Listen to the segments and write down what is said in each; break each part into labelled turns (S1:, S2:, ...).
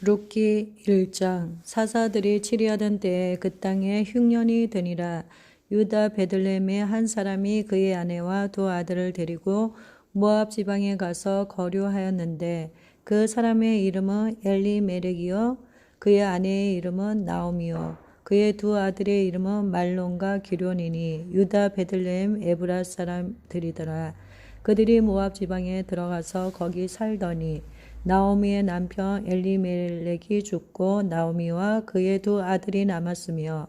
S1: 룻기 1장 사사들이 치리하던 때에 그 땅에 흉년이 드니라. 유다 베들레헴의 한 사람이 그의 아내와 두 아들을 데리고 모압 지방에 가서 거류하였는데 그 사람의 이름은 엘리메렉이요. 그의 아내의 이름은 나오미요. 그의 두 아들의 이름은 말론과 기련이니 유다 베들레헴 에브라 사람들이더라. 그들이 모압 지방에 들어가서 거기 살더니 나오미의 남편 엘리멜렉이 죽고 나오미와 그의 두 아들이 남았으며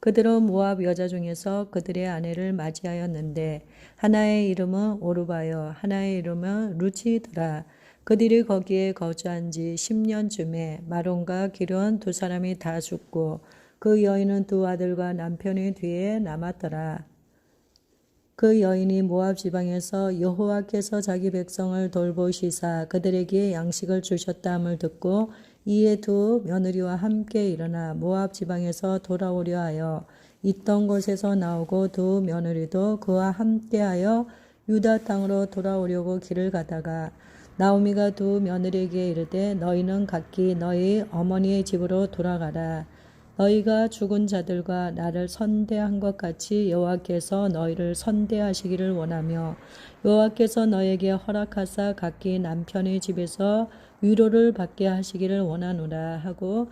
S1: 그들은 모압 여자 중에서 그들의 아내를 맞이하였는데 하나의 이름은 오르바요 하나의 이름은 루치더라. 그들이 거기에 거주한 지 10년쯤에 마론과 기론 두 사람이 다 죽고 그 여인은 두 아들과 남편의 뒤에 남았더라 그 여인이 모압 지방에서 여호와께서 자기 백성을 돌보시사 그들에게 양식을 주셨다함을 듣고 이에 두 며느리와 함께 일어나 모압 지방에서 돌아오려 하여 있던 곳에서 나오고 두 며느리도 그와 함께하여 유다 땅으로 돌아오려고 길을 가다가 나오미가 두 며느리에게 이르되 너희는 각기 너희 어머니의 집으로 돌아가라 너희가 죽은 자들과 나를 선대한 것 같이 여호와께서 너희를 선대하시기를 원하며 여호와께서 너에게 허락하사 각기 남편의 집에서 위로를 받게 하시기를 원하노라 하고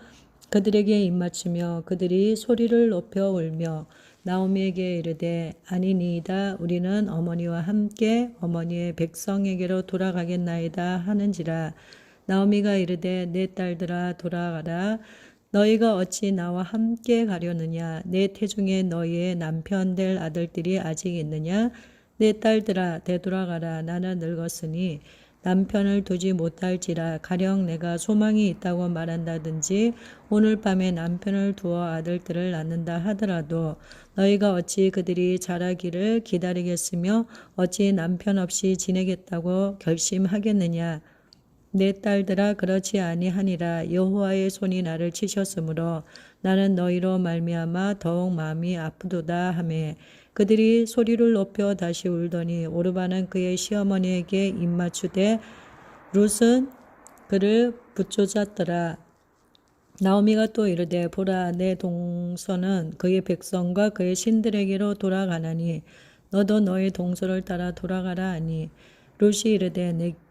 S1: 그들에게 입맞추며 그들이 소리를 높여 울며 나오미에게 이르되 아니니이다. 우리는 어머니와 함께 어머니의 백성에게로 돌아가겠나이다 하는지라. 나오미가 이르되 내 딸들아 돌아가라 너희가 어찌 나와 함께 가려느냐? 내 태중에 너희의 남편 될 아들들이 아직 있느냐? 내 딸들아 되돌아가라. 나는 늙었으니 남편을 두지 못할지라 가령 내가 소망이 있다고 말한다든지 오늘 밤에 남편을 두어 아들들을 낳는다 하더라도 너희가 어찌 그들이 자라기를 기다리겠으며 어찌 남편 없이 지내겠다고 결심하겠느냐? 내 딸들아 그렇지 아니하니라. 여호와의 손이 나를 치셨으므로 나는 너희로 말미암아 더욱 마음이 아프도다 하매. 그들이 소리를 높여 다시 울더니 오르바는 그의 시어머니에게 입맞추되 룻은 그를 붙쫓았더라. 나오미가 또 이르되 보라 내 동서는 그의 백성과 그의 신들에게로 돌아가나니 너도 너의 동서를 따라 돌아가라 하니. 룻이 이르되 내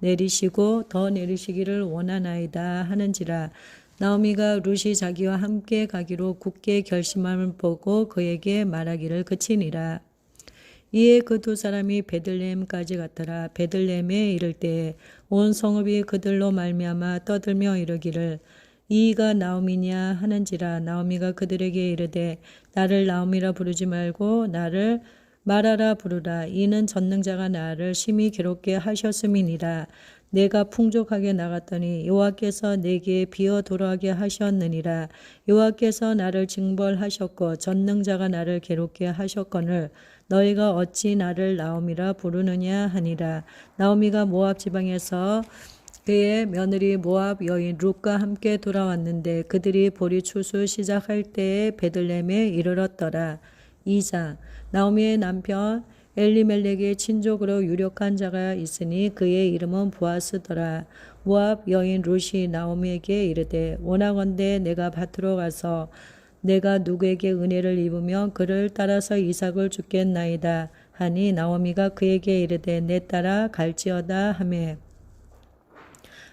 S1: 내리시고 더 내리시기를 원하나이다 하는지라 나오미가 룻이 자기와 함께 가기로 굳게 결심함을 보고 그에게 말하기를 그치니라. 이에 그 두 사람이 베들레헴까지 갔더라. 베들레헴에 이를 때에 온 성읍이 그들로 말미암아 떠들며 이르기를 이가 나오미냐 하는지라 나오미가 그들에게 이르되 나를 나오미라 부르지 말고 나를 말하라 부르라. 이는 전능자가 나를 심히 괴롭게 하셨음이니라. 내가 풍족하게 나갔더니 여호와께서 내게 비어 돌아가게 하셨느니라. 여호와께서 나를 징벌하셨고 전능자가 나를 괴롭게 하셨거늘 너희가 어찌 나를 나오미라 부르느냐 하니라. 나오미가 모압 지방에서 그의 며느리 모압 여인 룻과 함께 돌아왔는데 그들이 보리 추수 시작할 때에 베들렘에 이르렀더라 2장 나오미의 남편 엘리멜렉의 친족으로 유력한 자가 있으니 그의 이름은 부아스더라. 모압 여인 룻이 나오미에게 이르되 원하건대 내가 밭으로 가서 내가 누구에게 은혜를 입으며 그를 따라서 이삭을 죽겠나이다 하니 나오미가 그에게 이르되 내 따라 갈지어다 하매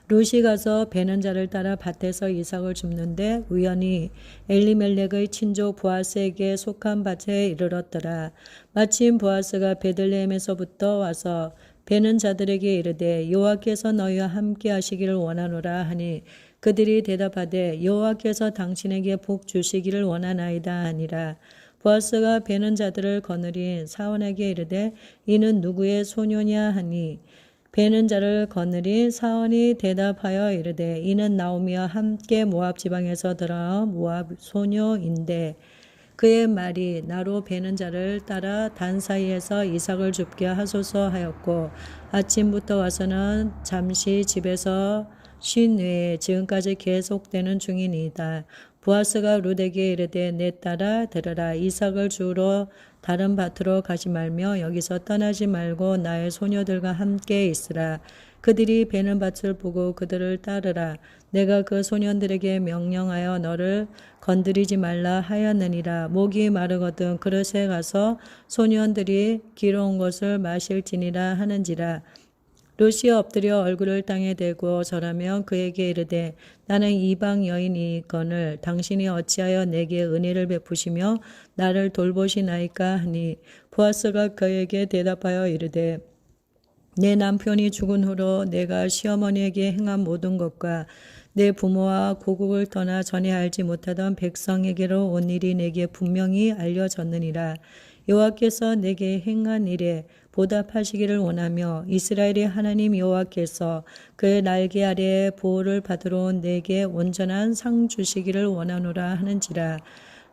S1: 룻이 가서 베는 자를 따라 밭에서 이삭을 줍는데 우연히 엘리멜렉의 친족 보아스에게 속한 밭에 이르렀더라. 마침 보아스가 베들레헴에서부터 와서 베는 자들에게 이르되 여호와께서 너희와 함께 하시기를 원하노라 하니 그들이 대답하되 여호와께서 당신에게 복 주시기를 원하나이다 하니라. 보아스가 베는 자들을 거느린 사원에게 이르되 이는 누구의 소녀냐 하니 베는 자를 거느리 사원이 대답하여 이르되 이는 나오미와 함께 모압 지방에서 들어 모압 소녀인데 그의 말이 나로 베는 자를 따라 단 사이에서 이삭을 줍게 하소서 하였고 아침부터 와서는 잠시 집에서 쉰 외에 지금까지 계속되는 중이니이다. 보아스가 루덱에 이르되 내 딸아 들으라 이삭을 주러 다른 밭으로 가지 말며 여기서 떠나지 말고 나의 소녀들과 함께 있으라. 그들이 베는 밭을 보고 그들을 따르라. 내가 그 소년들에게 명령하여 너를 건드리지 말라 하였느니라. 목이 마르거든 그릇에 가서 소년들이 기러운 것을 마실지니라 하는지라. 루시 엎드려 얼굴을 땅에 대고 절하며 그에게 이르되 나는 이방 여인이거늘 당신이 어찌하여 내게 은혜를 베푸시며 나를 돌보시나이까 하니 보아스가 그에게 대답하여 이르되 내 남편이 죽은 후로 내가 시어머니에게 행한 모든 것과 내 부모와 고국을 떠나 전에 알지 못하던 백성에게로 온 일이 내게 분명히 알려졌느니라. 여호와께서 내게 행한 일에 보답하시기를 원하며 이스라엘의 하나님 여호와께서 그의 날개 아래에 보호를 받으러 온 내게 온전한 상 주시기를 원하노라 하는지라.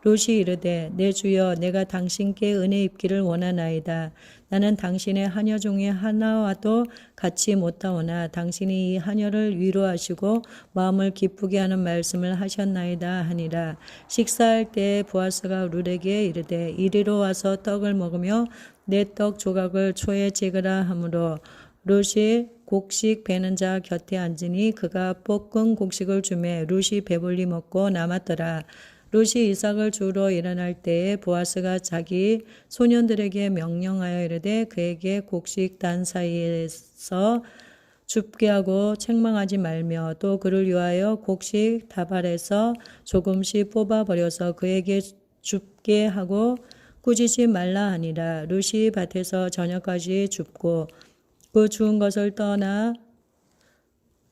S1: 롯이 이르되 내 주여 내가 당신께 은혜 입기를 원하나이다. 나는 당신의 하녀 중에 하나와도 같이 못하오나 당신이 이 하녀를 위로하시고 마음을 기쁘게 하는 말씀을 하셨나이다 하니라. 식사할 때 보아스가 룰에게 이르되 이리로 와서 떡을 먹으며 내 떡 조각을 초에 찍으라 하므로 룻이 곡식 베는 자 곁에 앉으니 그가 볶은 곡식을 주매 룻이 배불리 먹고 남았더라. 룻이 이삭을 주러 일어날 때에 보아스가 자기 소년들에게 명령하여 이르되 그에게 곡식 단 사이에서 줍게 하고 책망하지 말며 또 그를 위하여 곡식 다발에서 조금씩 뽑아 버려서 그에게 줍게 하고 꾸짖지 말라 하니라. 룻이 밭에서 저녁까지 줍고 그 주운 것을 떠나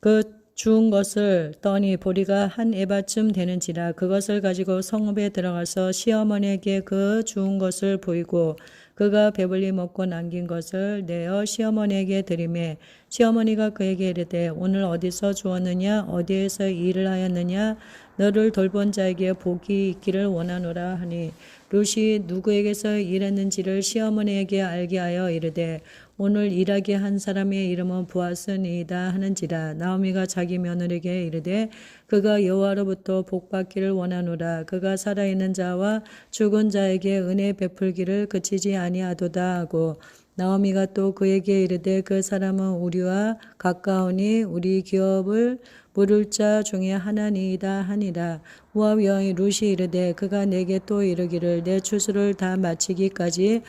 S1: 그 주운 것을 떠니 보리가 한 에바쯤 되는지라 그것을 가지고 성읍에 들어가서 시어머니에게 그 주운 것을 보이고 그가 배불리 먹고 남긴 것을 내어 시어머니에게 드리매 시어머니가 그에게 이르되 오늘 어디서 주었느냐? 어디에서 일을 하였느냐? 너를 돌본 자에게 복이 있기를 원하노라 하니 룻이 누구에게서 일했는지를 시어머니에게 알게 하여 이르되 오늘 일하게 한 사람의 이름은 부하스니이다 하는지라 나오미가 자기 며느리에게 이르되 그가 여호와로부터 복받기를 원하노라. 그가 살아있는 자와 죽은 자에게 은혜 베풀기를 그치지 아니하도다 하고 나오미가 또 그에게 이르되 그 사람은 우리와 가까우니 우리 기업을 물을 자 중에 하나니이다 하니라. 모압 여인 룻이 이르되 그가 내게 또 이르기를 내 추수를 다 마치기까지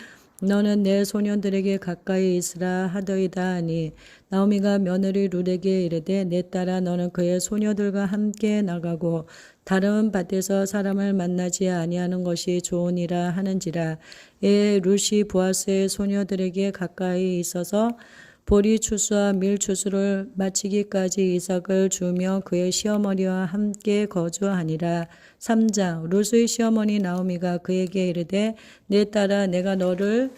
S1: 너는 내 소년들에게 가까이 있으라 하더이다 하니 나오미가 며느리 룻에게 이르되 내 딸아 너는 그의 소녀들과 함께 나가고 다른 밭에서 사람을 만나지 아니하는 것이 좋으니라 하는지라. 에 룻이 보아스의 소녀들에게 가까이 있어서 보리 추수와 밀 추수를 마치기까지 이삭을 주며 그의 시어머니와 함께 거주하니라. 3장 루스의 시어머니 나오미가 그에게 이르되 내 딸아 내가 너를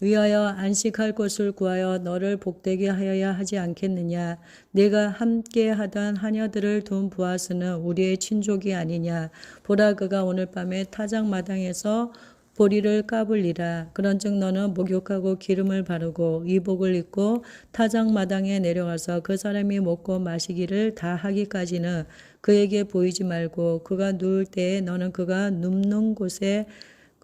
S1: 위하여 안식할 곳을 구하여 너를 복되게 하여야 하지 않겠느냐. 내가 함께 하던 하녀들을 둔 부하스는 우리의 친족이 아니냐. 보라 그가 오늘 밤에 타작 마당에서 보리를 까불리라. 그런즉 너는 목욕하고 기름을 바르고 이복을 입고 타작 마당에 내려가서 그 사람이 먹고 마시기를 다 하기까지는 그에게 보이지 말고 그가 누울 때에 너는 그가 눕는 곳에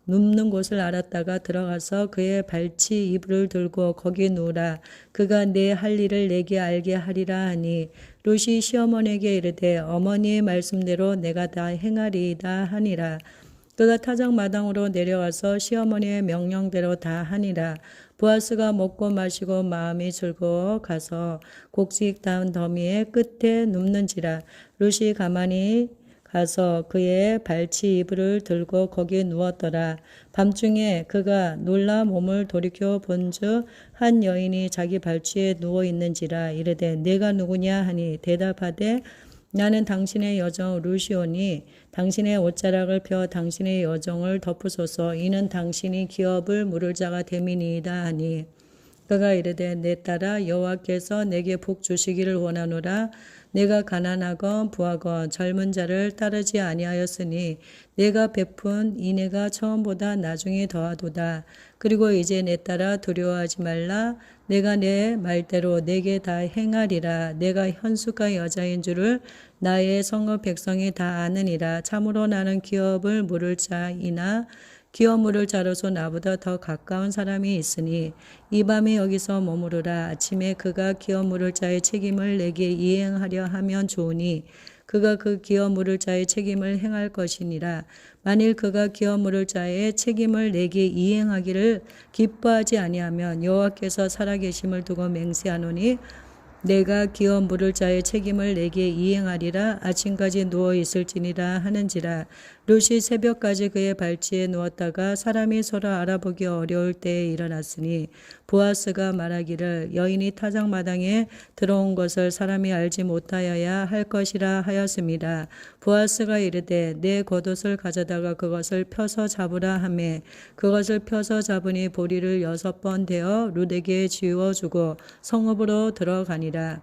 S1: 눕는 곳을 알았다가 들어가서 그의 발치 이불을 들고 거기 누우라. 그가 내 할 일을 내게 알게 하리라 하니 롯이 시어머니에게 이르되 어머니의 말씀대로 내가 다 행하리이다 하니라. 그가 타작 마당으로 내려와서 시어머니의 명령대로 다 하니라. 보아스가 먹고 마시고 마음이 즐거워 가서 곡식 단 더미의 끝에 눕는지라. 룻이 가만히 가서 그의 발치 이불을 들고 거기에 누웠더라. 밤중에 그가 놀라 몸을 돌이켜 본즉 한 여인이 자기 발치에 누워 있는지라 이르되 내가 누구냐 하니 대답하되 나는 당신의 여정 루시오니 당신의 옷자락을 펴 당신의 여정을 덮으소서. 이는 당신이 기업을 물을 자가 됨이니이다 하니 그가 이르되 내 딸아 여호와께서 내게 복 주시기를 원하노라 내가 가난하건 부하건 젊은 자를 따르지 아니하였으니 내가 베푼 이내가 처음보다 나중에 더하도다. 그리고 이제 내 딸아 두려워하지 말라. 내가 내 말대로 내게 다 행하리라. 내가 현숙한 여자인 줄을 나의 성읍 백성이 다 아느니라. 참으로 나는 기업을 물을 자이나 기업 물을 자로서 나보다 더 가까운 사람이 있으니 이 밤에 여기서 머무르라. 아침에 그가 기업 물을 자의 책임을 내게 이행하려 하면 좋으니 그가 그 기업 물을 자의 책임을 행할 것이니라. 만일 그가 기업 물을 자의 책임을 내게 이행하기를 기뻐하지 아니하면 여호와께서 살아계심을 두고 맹세하노니 내가 기업 물을 자의 책임을 내게 이행하리라 아침까지 누워 있을지니라 하는지라 룻이 새벽까지 그의 발치에 누웠다가 사람이 서로 알아보기 어려울 때에 일어났으니 보아스가 말하기를 여인이 타작마당에 들어온 것을 사람이 알지 못하여야 할 것이라 하였습니다. 보아스가 이르되 내 겉옷을 가져다가 그것을 펴서 잡으라 하매 그것을 펴서 잡으니 보리를 여섯 번 대어 룻에게 지워주고 성읍으로 들어가니라.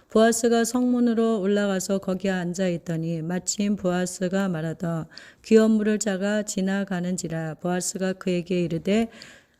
S1: 보아스가 성문으로 올라가서 거기 앉아 있더니 마침 보아스가 말하더 귀업 물을 자가 지나가는지라 보아스가 그에게 이르되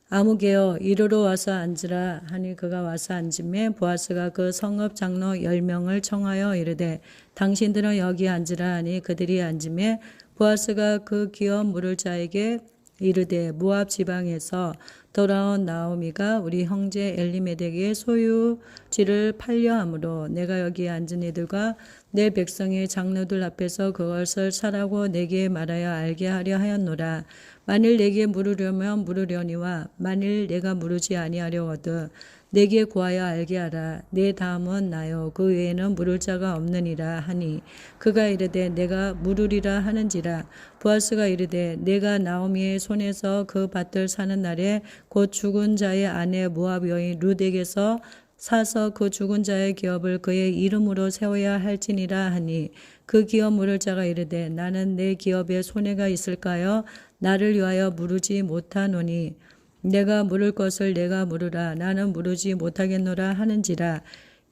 S1: 아무개여 이르러 와서 앉으라 하니 그가 와서 앉음에 보아스가 그 성읍 장로 열 명을 청하여 이르되 당신들은 여기 앉으라 하니 그들이 앉음에 보아스가 그 기업 물을 자에게 이르되 모압 지방에서 돌아온 나오미가 우리 형제 엘리메덱의 소유지를 팔려 함으로 내가 여기 앉은 이들과 내 백성의 장로들 앞에서 그것을 사라고 내게 말하여 알게 하려 하였노라. 만일 내게 물으려면 물으려니와 만일 내가 물으지 아니하려거든 내게 구하여 알게 하라. 내 다음은 나요. 그 외에는 물을 자가 없느니라 하니 그가 이르되 내가 물으리라 하는지라. 보아스가 이르되 내가 나오미의 손에서 그 밭을 사는 날에 곧 죽은 자의 아내 모압 여인 룻에게서 사서 그 죽은 자의 기업을 그의 이름으로 세워야 할지니라 하니 그 기업 물을 자가 이르되 나는 내 기업에 손해가 있을까요? 나를 위하여 물으지 못하노니 내가 물을 것을 내가 물으라. 나는 물으지 못하겠노라 하는지라.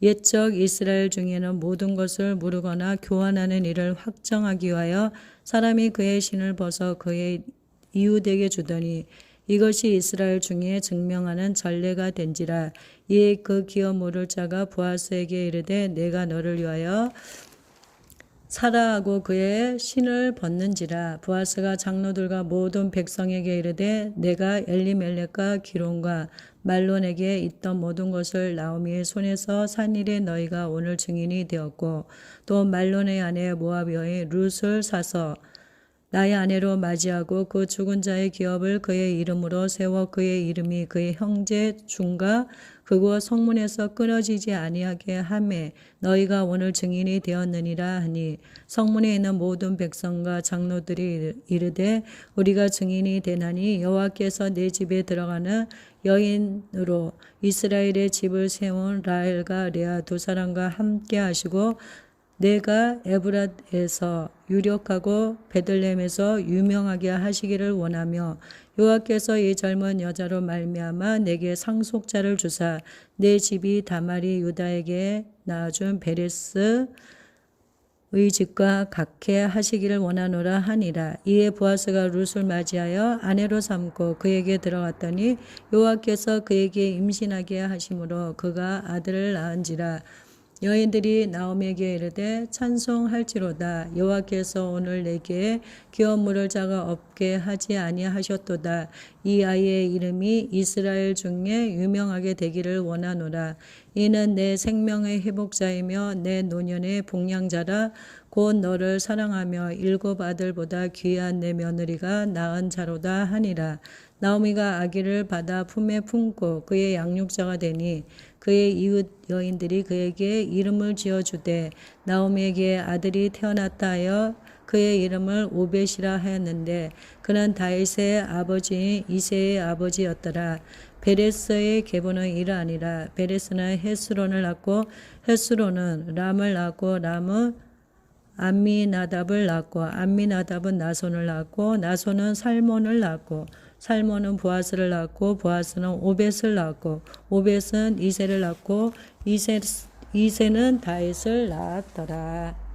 S1: 옛적 이스라엘 중에는 모든 것을 물으거나 교환하는 일을 확정하기 위하여 사람이 그의 신을 벗어 그의 이웃에게 주더니 이것이 이스라엘 중에 증명하는 전례가 된지라. 이에 그 기업 물을 자가 보아스에게 이르되 내가 너를 위하여 사라하고 그의 신을 벗는지라 부하스가 장로들과 모든 백성에게 이르되 내가 엘리멜렉과 기론과 말론에게 있던 모든 것을 나오미의 손에서 산 일에 너희가 오늘 증인이 되었고 또 말론의 아내 모압 여인 룻을 사서 나의 아내로 맞이하고 그 죽은 자의 기업을 그의 이름으로 세워 그의 이름이 그의 형제 중과 그곳 성문에서 끊어지지 아니하게 하매 너희가 오늘 증인이 되었느니라 하니 성문에 있는 모든 백성과 장로들이 이르되 우리가 증인이 되나니 여호와께서 내 집에 들어가는 여인으로 이스라엘의 집을 세운 라엘과 레아 두 사람과 함께 하시고 내가 에브랏에서 유력하고 베들렘에서 유명하게 하시기를 원하며 여호와께서 이 젊은 여자로 말미암아 내게 상속자를 주사 내 집이 다말이 유다에게 낳아준 베레스 의 집과 같게 하시기를 원하노라 하니라. 이에 보아스가 룻을 맞이하여 아내로 삼고 그에게 들어갔더니 여호와께서 그에게 임신하게 하심으로 그가 아들을 낳은지라. 여인들이 나옴에게 이르되 찬송할지로다. 여호와께서 오늘 내게 기업 물을 자가 없게 하지 아니하셨도다. 이 아이의 이름이 이스라엘 중에 유명하게 되기를 원하노라. 이는 내 생명의 회복자이며 내 노년의 복량자라. 곧 너를 사랑하며 일곱 아들보다 귀한 내 며느리가 낳은 자로다 하니라. 나오미가 아기를 받아 품에 품고 그의 양육자가 되니 그의 이웃 여인들이 그에게 이름을 지어 주되 나오미에게 아들이 태어났다 하여 그의 이름을 오벳이라 하였는데 그는 다윗의 아버지 이세의 아버지였더라. 베레스의 계보는 이러하니라. 베레스는 헤스론을 낳고 헤스론은 람을 낳고 람은 암미나답을 낳고 암미나답은 나손을 낳고 나손은 살몬을 낳고 살몬은 보아스를 낳고 보아스는 오벳을 낳고 오벳은 이세를 낳고 이세, 이세는 다윗을 낳았더라.